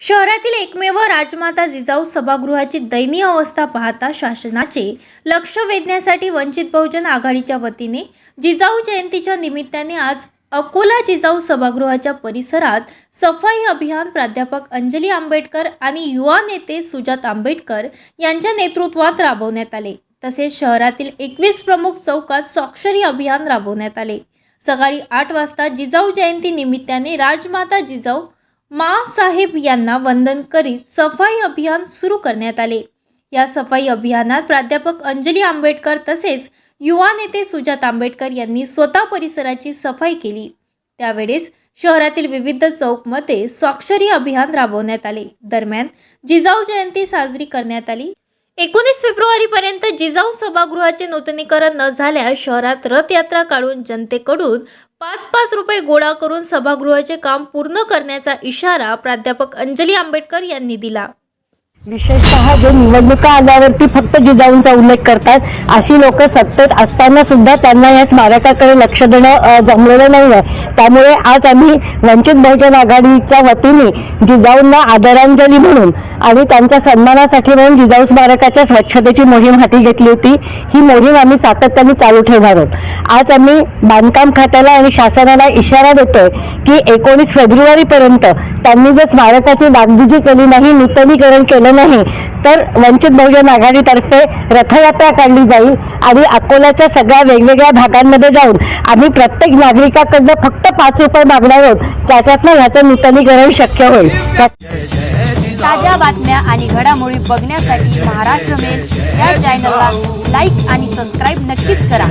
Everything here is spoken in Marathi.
शहरातील एकमेव राजमाता जिजाऊ सभागृहाची दयनीय अवस्था पाहता शासनाचे लक्ष वेधण्यासाठी वंचित बहुजन आघाडीच्या वतीने जिजाऊ जयंतीच्या निमित्ताने आज अकोला जिजाऊ सभागृहाच्या परिसरात सफाई अभियान प्राध्यापक अंजली आंबेडकर आणि युवा नेते सुजात आंबेडकर यांच्या नेतृत्वात राबवण्यात आले. तसेच शहरातील एकवीस प्रमुख चौकात स्वाक्षरी अभियान राबवण्यात आले. सकाळी आठ वाजता जिजाऊ जयंती निमित्ताने राजमाता जिजाऊ मा साहेब यांना वंदन करीत सफाई अभियान सुरू करण्यात आले. या सफाई अभियानात प्राध्यापक अंजली आंबेडकर तसेच युवा नेते सुजात आंबेडकर यांनी स्वतः परिसराची सफाई केली. त्यावेळेस शहरातील विविध चौकमध्ये स्वाक्षरी अभियान राबवण्यात आले. दरम्यान जिजाऊ जयंती साजरी करण्यात आली. एकोणीस फेब्रुवारीपर्यंत जिजाऊ सभागृहाचे नूतनीकरण न झाल्यास शहरात रथयात्रा काढून जनतेकडून पाच पाच रुपये गोळा करून सभागृहाचे काम पूर्ण करण्याचा इशारा प्राध्यापक अंजली आंबेडकर यांनी दिला. विशेषतः जे निवडणुका आल्यावरती फक्त जिजाऊंचा उल्लेख करतात अशी लोक सत्तेत असताना सुद्धा त्यांना या स्मारकाकडे लक्ष देणं जमलेलं नाही आहे त्यामुळे आज आम्ही वंचित बहुजन आघाडीच्या वतीने जिजाऊंना आदरांजली म्हणून आणि त्यांच्या सन्मानासाठी म्हणून जिजाऊ स्मारकाच्या स्वच्छतेची मोहीम हाती घेतली होती. ही मोहीम आम्ही सातत्याने चालू ठेवणार आहोत. आज आम्ही बांधकाम खात्याला आणि शासनाला इशारा देतोय की एकोणीस फेब्रुवारीपर्यंत त्यांनी जर स्मारकाची डागडुजी केली नाही नूतनीकरण केलं नाही. तर वंचित बहुजन आघाडीतर्फे रथयात्रा काढली जाईल आणि अकोल्याच्या सगळ्या वेगवेगळ्या भागांमध्ये जाऊन आम्ही प्रत्येक नागरिकाकडनं फक्त पाच रुपये मागणार आहोत. त्याच्यातनं ह्याचं नूतनीकरण शक्य होईल. त्या- ताज्या बातम्या आणि घडामोडी बघण्यासाठी महाराष्ट्र मेल या चॅनलला लाईक आणि सबस्क्राईब नक्कीच करा.